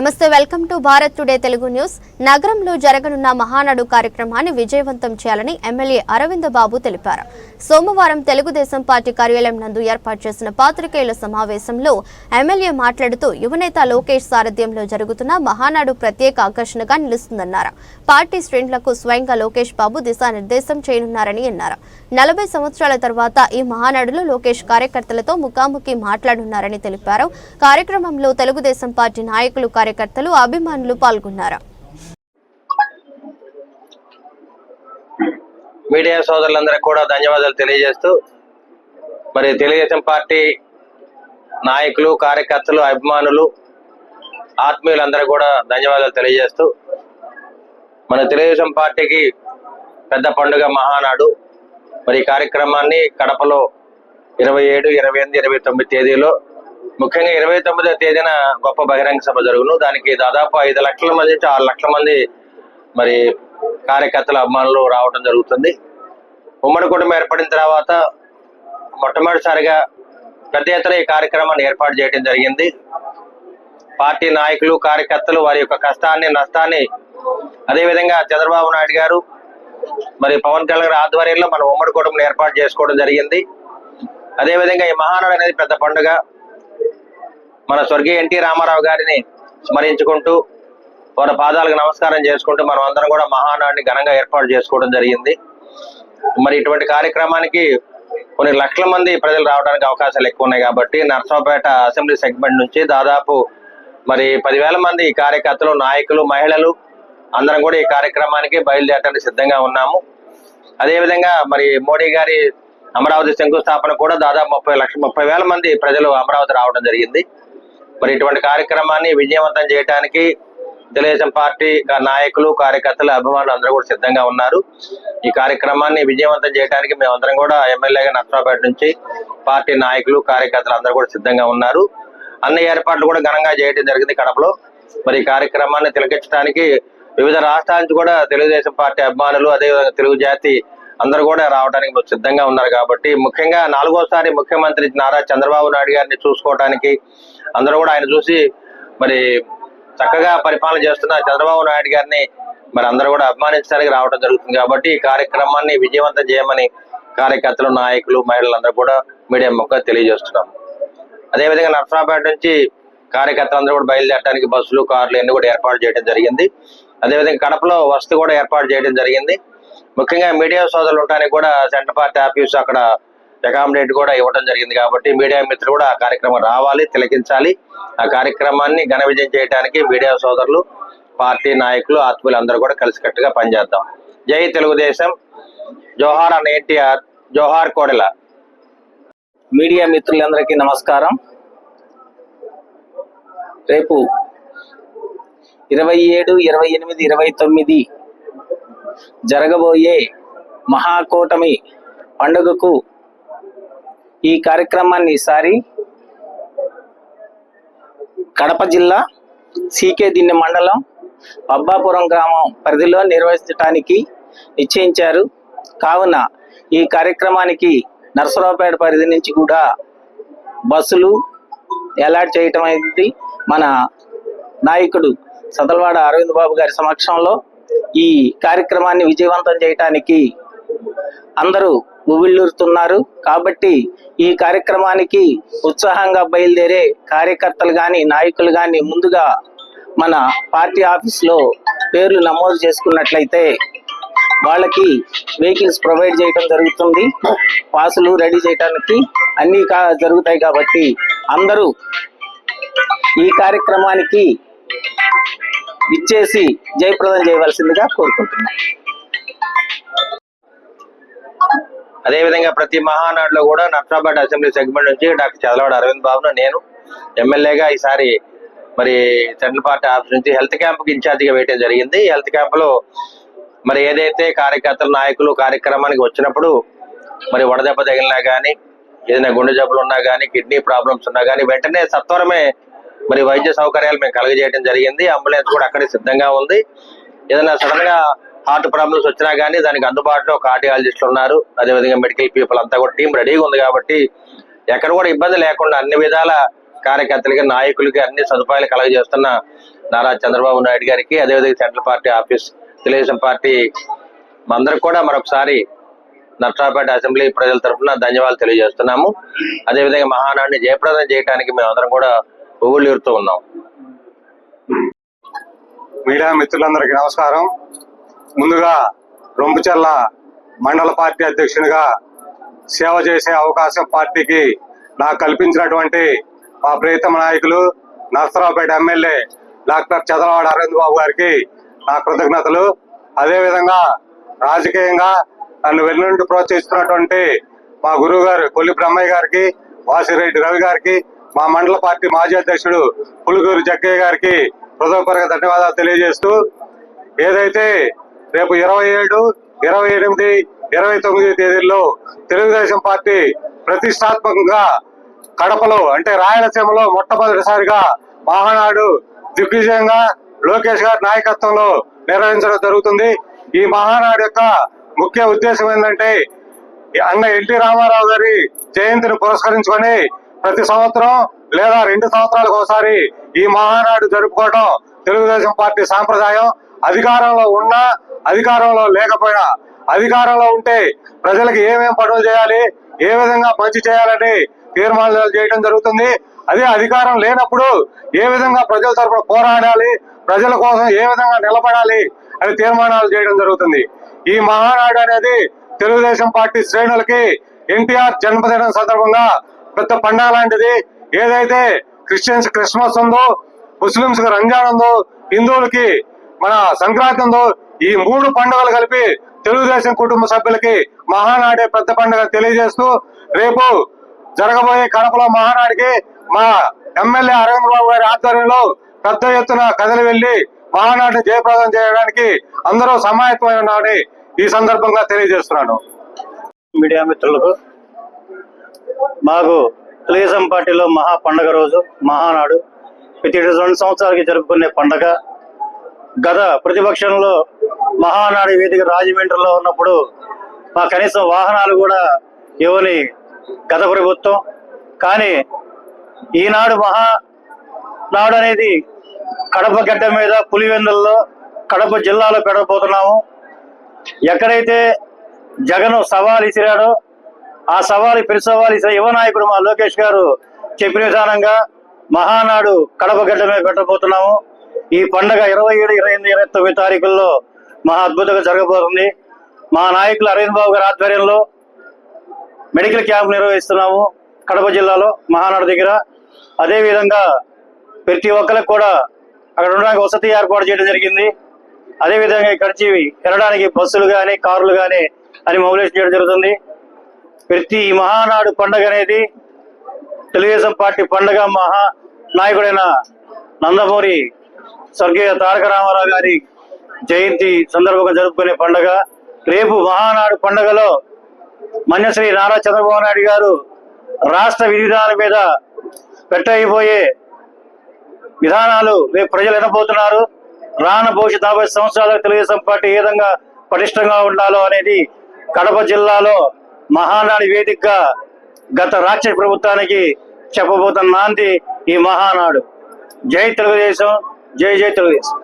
నమస్తే welcome to Bharat today Telugu news. నగరంలో జరగనున్న మహానాడు కార్యక్రమాన్ని విజయవంతం చేయాలని ఎమ్మెల్యే అరవింద్ బాబు తెలిపారు. సోమవారం తెలుగుదేశం పార్టీ కార్యాలయం నందు ఏర్పాటు చేసిన పాత్రికేయుల సమావేశంలో ఎమ్మెల్యే మాట్లాడుతూ యువనేత లోకేష్ సారథ్యంలో జరుగుతున్న మహానాడు ప్రత్యేక ఆకర్షణగా నిలుస్తుందన్నారు. పార్టీ శ్రేణులకు స్వయంగా లోకేష్ బాబు దిశానిర్దేశం చేయనున్నారని అన్నారు. నలభై సంవత్సరాల తర్వాత ఈ మహానాడులో లోకేష్ కార్యకర్తలతో ముఖాముఖి మాట్లాడున్నారని తెలిపారు. కార్యక్రమంలో తెలుగుదేశం పార్టీ నాయకులు కార్యకర్తలు అభిమానులు పాల్గొన్నారు. మీడియా సోదరులందరికీ కూడా ధన్యవాదాలు తెలియజేస్తూ మరి తెలుగుదేశం పార్టీ నాయకులు కార్యకర్తలు అభిమానులు ఆత్మీయులందరూ కూడా ధన్యవాదాలు తెలియజేస్తూ మన తెలుగుదేశం పార్టీకి పెద్ద పండుగ మహానాడు. మరి కార్యక్రమాన్ని కడపలో ఇరవై ఏడు ఇరవై ఎనిమిది ఇరవై తొమ్మిది తేదీలో ముఖ్యంగా ఇరవై తొమ్మిదో తేదీన గొప్ప బహిరంగ సభ జరుగును. దానికి దాదాపు ఐదు లక్షల మంది నుంచి ఆరు లక్షల మంది మరి కార్యకర్తల అభిమానులు రావడం జరుగుతుంది. ఉమ్మడి కుటుంబం ఏర్పడిన తర్వాత మొట్టమొదటిసారిగా పెద్ద ఎత్తున ఈ కార్యక్రమాన్ని ఏర్పాటు చేయడం జరిగింది. పార్టీ నాయకులు కార్యకర్తలు వారి యొక్క కష్టాన్ని నష్టాన్ని అదేవిధంగా చంద్రబాబు నాయుడు గారు మరి పవన్ కళ్యాణ్ ఆధ్వర్యంలో మన ఉమ్మడి కుటుంబం ఏర్పాటు చేసుకోవడం జరిగింది. అదేవిధంగా ఈ మహానాడు అనేది పెద్ద పండుగ. మన స్వర్గీయ ఎన్టీ రామారావు గారిని స్మరించుకుంటూ వారి పాదాలకు నమస్కారం చేసుకుంటూ మనం అందరం కూడా మహానాడిని ఘనంగా ఏర్పాటు చేసుకోవడం జరిగింది. మరి ఇటువంటి కార్యక్రమానికి కొన్ని లక్షల మంది ప్రజలు రావడానికి అవకాశాలు ఎక్కువ ఉన్నాయి కాబట్టి నర్సాపేట అసెంబ్లీ సెగ్మెంట్ నుంచి దాదాపు మరి పదివేల మంది కార్యకర్తలు నాయకులు మహిళలు అందరం కూడా ఈ కార్యక్రమానికి బయలుదేరడానికి సిద్ధంగా ఉన్నాము. అదేవిధంగా మరి మోడీ గారి అమరావతి శంకుస్థాపన కూడా దాదాపు ముప్పై లక్ష ముప్పై వేల మంది ప్రజలు అమరావతి రావడం జరిగింది. మరి ఇటువంటి కార్యక్రమాన్ని విజయవంతం చేయడానికి తెలుగుదేశం పార్టీ నాయకులు కార్యకర్తలు అభిమానులు అందరూ కూడా సిద్ధంగా ఉన్నారు. ఈ కార్యక్రమాన్ని విజయవంతం చేయడానికి మేమందరం కూడా ఎమ్మెల్యేగా నర్సరాపేట నుంచి పార్టీ నాయకులు కార్యకర్తలు అందరూ కూడా సిద్ధంగా ఉన్నారు. అన్ని ఏర్పాట్లు కూడా ఘనంగా చేయడం జరిగింది కడపలో. మరి ఈ కార్యక్రమాన్ని తిలకించడానికి వివిధ రాష్ట్రాల నుంచి కూడా తెలుగుదేశం పార్టీ అభిమానులు అదేవిధంగా తెలుగు జాతి అందరూ కూడా రావడానికి సిద్ధంగా ఉన్నారు కాబట్టి ముఖ్యంగా నాలుగోసారి ముఖ్యమంత్రి నారా చంద్రబాబు నాయుడు గారిని చూసుకోవడానికి అందరూ కూడా ఆయన చూసి మరి చక్కగా పరిపాలన చేస్తున్న చంద్రబాబు నాయుడు గారిని మరి అందరూ కూడా అభిమానించడానికి రావడం జరుగుతుంది కాబట్టి ఈ కార్యక్రమాన్ని విజయవంతం చేయమని కార్యకర్తలు నాయకులు మహిళలందరూ కూడా మీడియా ముఖంగా తెలియజేస్తున్నాం. అదేవిధంగా నర్సరాపేట నుంచి కార్యకర్తలందరూ కూడా బయలుదేరడానికి బస్సులు కార్లు అన్ని కూడా ఏర్పాటు చేయడం జరిగింది. అదేవిధంగా కడపలో వసతి కూడా ఏర్పాటు చేయడం జరిగింది. ముఖ్యంగా మీడియా సోదరులు ఉండడానికి కూడా సెంటర్ పార్టీ ఆఫీస్ అక్కడ అకామిడేట్ కూడా ఇవ్వడం జరిగింది కాబట్టి మీడియా మిత్రులు కూడా ఆ కార్యక్రమం రావాలి తిలకించాలి. ఆ కార్యక్రమాన్ని ఘన విజయం చేయడానికి మీడియా సోదరులు పార్టీ నాయకులు ఆత్మీయులు అందరూ కూడా కలిసికట్టుగా పనిచేద్దాం. జై తెలుగుదేశం. జోహార్ అన్న ఎన్టీఆర్ జోహార్ కోడెల. మీడియా మిత్రులందరికీ నమస్కారం. రేపు ఇరవై ఏడు ఇరవై ఎనిమిది ఇరవై తొమ్మిది జరగబోయే మహాకూటమి పండుగకు ఈ కార్యక్రమాన్ని ఈసారి కడప జిల్లా సీకే దిన్నె మండలం పబ్బాపురం గ్రామం పరిధిలో నిర్వహించడానికి నిశ్చయించారు. కావున ఈ కార్యక్రమానికి నరసరావుపేట పరిధి నుంచి కూడా బస్సులు అలాట్ చేయటం అయింది మన నాయకుడు సదలవాడ అరవింద్ బాబు గారి సమక్షంలో ఈ కార్యక్రమాన్ని విజయవంతం చేయటానికి అందరూ ఉవిళ్ళూరుతున్నారు కాబట్టి ఈ కార్యక్రమానికి ఉత్సాహంగా బయలుదేరే కార్యకర్తలు కానీ నాయకులు కానీ ముందుగా మన పార్టీ ఆఫీస్లో పేర్లు నమోదు చేసుకున్నట్లయితే వాళ్ళకి వెహికల్స్ ప్రొవైడ్ చేయడం జరుగుతుంది. పాసులు రెడీ చేయడానికి అన్ని కా జరుగుతాయి కాబట్టి అందరూ ఈ కార్యక్రమానికి ఇచ్చేసి జయప్రదం చేయవలసిందిగా కోరుకుంటున్నాం అదేవిధంగా ప్రతి మహానాడులో కూడా నర్సాబాద్ అసెంబ్లీ సెగ్మెంట్ నుంచి డాక్టర్ చదలవాడ అరవింద్ బాబును నేను ఎమ్మెల్యేగా ఈసారి మరి సెంట్రల్ పార్టీ ఆఫీస్ నుంచి హెల్త్ క్యాంప్ ఇన్ఛార్జిగా వేయటం జరిగింది. హెల్త్ క్యాంప్లో మరి ఏదైతే కార్యకర్తల నాయకులు కార్యక్రమానికి వచ్చినప్పుడు మరి వడదెబ్బ తగిలినా కానీ ఏదైనా గుండె జబ్బులు ఉన్నా కానీ కిడ్నీ ప్రాబ్లమ్స్ ఉన్నా కానీ వెంటనే సత్వరమే మరి వైద్య సౌకర్యాలు మేము కలుగజేయడం జరిగింది. అంబులెన్స్ కూడా అక్కడే సిద్ధంగా ఉంది. ఏదైనా సడన్గా హార్ట్ ప్రాబ్లమ్స్ వచ్చినా కానీ దానికి అందుబాటులో కార్డియాలజిస్టులు ఉన్నారు. అదేవిధంగా మెడికల్ పీపుల్ అంతా కూడా టీం రెడీగా ఉంది కాబట్టి ఎక్కడ కూడా ఇబ్బంది లేకుండా అన్ని విధాల కార్యకర్తలకి నాయకులకి అన్ని సదుపాయాలు కలగజేస్తున్న నారా చంద్రబాబు నాయుడు గారికి అదేవిధంగా central party office Telugu Desam party అందరికి కూడా మరొకసారి నర్సాపేట అసెంబ్లీ ప్రజల తరఫున ధన్యవాదాలు తెలియజేస్తున్నాము. అదేవిధంగా మహానాడిని జయప్రదం చేయడానికి మేము అందరం కూడా పొగలేరుతూ ఉన్నాం. మీడియా మిత్రులందరికీ నమస్కారం. ముందుగా రొంపుచర్ల మండల పార్టీ అధ్యక్షునిగా సేవ చేసే అవకాశం పార్టీకి నాకు కల్పించినటువంటి మా ప్రియతమ నాయకులు నరసరావుపేట ఎమ్మెల్యే డాక్టర్ చదలవాడ అరవింద్ బాబు గారికి నా కృతజ్ఞతలు. అదేవిధంగా రాజకీయంగా నన్ను వెన్నుండి ప్రోత్సహిస్తున్నటువంటి మా గురువు గారు కొల్లి బ్రహ్మయ్య గారికి వాసిరెడ్డి రవి గారికి మా మండల పార్టీ మాజీ అధ్యక్షుడు పులుగూరు జగ్గయ్య గారికి హృదయపూర్వక ధన్యవాదాలు తెలియజేస్తూ ఏదైతే రేపు ఇరవై ఏడు ఇరవై ఎనిమిది ఇరవై తొమ్మిది తేదీల్లో తెలుగుదేశం పార్టీ ప్రతిష్టాత్మకంగా కడపలో అంటే రాయలసీమలో మొట్టమొదటిసారిగా మహానాడు దిగ్విజయంగా లోకేష్ గారి నాయకత్వంలో నిర్వహించడం జరుగుతుంది. ఈ మహానాడు యొక్క ముఖ్య ఉద్దేశం ఏంటంటే అన్న ఎన్టీ రామారావు గారి జయంతిని పురస్కరించుకొని ప్రతి సంవత్సరం లేదా రెండు సంవత్సరాలకు ఒకసారి ఈ మహానాడు జరుపుకోవడం తెలుగుదేశం పార్టీ సాంప్రదాయం. అధికారంలో ఉన్నా అధికారంలో లేకపోయినా అధికారంలో ఉంటే ప్రజలకు ఏమేం పనులు చేయాలి ఏ విధంగా మంచి చేయాలని తీర్మానాలు చేయడం జరుగుతుంది. అదే అధికారం లేనప్పుడు ఏ విధంగా ప్రజల తరపున పోరాడాలి ప్రజల కోసం ఏ విధంగా నిలబడాలి అని తీర్మానాలు చేయడం జరుగుతుంది. ఈ మహానాడు అనేది తెలుగుదేశం పార్టీ శ్రేణులకి ఎన్టీఆర్ జన్మదినం సందర్భంగా పెద్ద పండగ లాంటిది. ఏదైతే క్రిస్టియన్స్ క్రిస్మస్ ఉందో ముస్లింస్కి రంజాన్ ఉందో హిందువులకి మన సంక్రాంతి ఉందో ఈ మూడు పండుగలు కలిపి తెలుగుదేశం కుటుంబ సభ్యులకి మహానాడే పెద్ద పండుగ తెలియజేస్తూ రేపు జరగబోయే కడపలో మహానాడికి మా ఎమ్మెల్యే అరవింద్ బాబు గారి ఆధ్వర్యంలో పెద్ద ఎత్తున కదలి వెళ్ళి మహానాడిని జయప్రదం చేయడానికి అందరూ సమాయత్తమై ఉన్నారని ఈ సందర్భంగా తెలియజేస్తున్నాను. మీడియా మిత్రులకు మాకు తెలుగుదేశం పార్టీలో మహా పండగ రోజు మహానాడు. ప్రతి రెండు సంవత్సరాలకి జరుపుకునే పండగ. గత ప్రతిపక్షంలో మహానాడు వేదిక రాజమండ్రిలో ఉన్నప్పుడు మా కనీసం వాహనాలు కూడా ఇవ్వని గత ప్రభుత్వం. కానీ ఈనాడు మహా నాడు అనేది కడప గడ్డ మీద పులివెందుల్లో కడప జిల్లాలో పెడబోతున్నాము. ఎక్కడైతే జగన్ సవాల్ ఇసిరాడో ఆ సవాలు పెరు సవాలు యువ నాయకుడు మా లోకేష్ గారు చెప్పిన విధానంగా మహానాడు కడప గడ్డ మీద పెట్టబోతున్నాము. ఈ పండగ ఇరవై ఏడు ఇరవై ఎనిమిది ఇరవై తొమ్మిది తారీఖుల్లో మహా అద్భుతంగా జరగబోతుంది. మా నాయకులు అరవింద్ బాబు గారి ఆధ్వర్యంలో మెడికల్ క్యాంప్ నిర్వహిస్తున్నాము కడప జిల్లాలో మహానాడు దగ్గర. అదేవిధంగా ప్రతి ఒక్కరికి కూడా అక్కడ ఉండడానికి వసతి ఏర్పాటు చేయడం జరిగింది. అదేవిధంగా ఇక్కడి నుంచి వెళ్ళడానికి బస్సులు కానీ కార్లు కానీ అని మొబిలైజ్ చేయడం జరుగుతుంది. ప్రతి మహానాడు పండగ అనేది తెలుగుదేశం పార్టీ పండగ మహా నాయకుడైన నందమూరి స్వర్గీయ తారక రామారావు గారి జయంతి సందర్భంగా జరుపుకునే పండగ. రేపు మహానాడు పండగలో మన్యశ్రీ నారా చంద్రబాబు నాయుడు గారు రాష్ట్ర విధానాల మీద పెట్టయిపోయే విధానాలు రేపు ప్రజలు వినబోతున్నారు. రాన భవిష్యత్ యాభై సంవత్సరాలకు తెలుగుదేశం పార్టీ ఏ విధంగా పటిష్టంగా ఉండాలో అనేది కడప జిల్లాలో మహానాడు వేదికగా గత రాక్షస ప్రభుత్వానికి చెప్పబోతున్న నాంది ఈ మహానాడు. జై తెలుగుదేశం జై జై తెలుగుదేశం.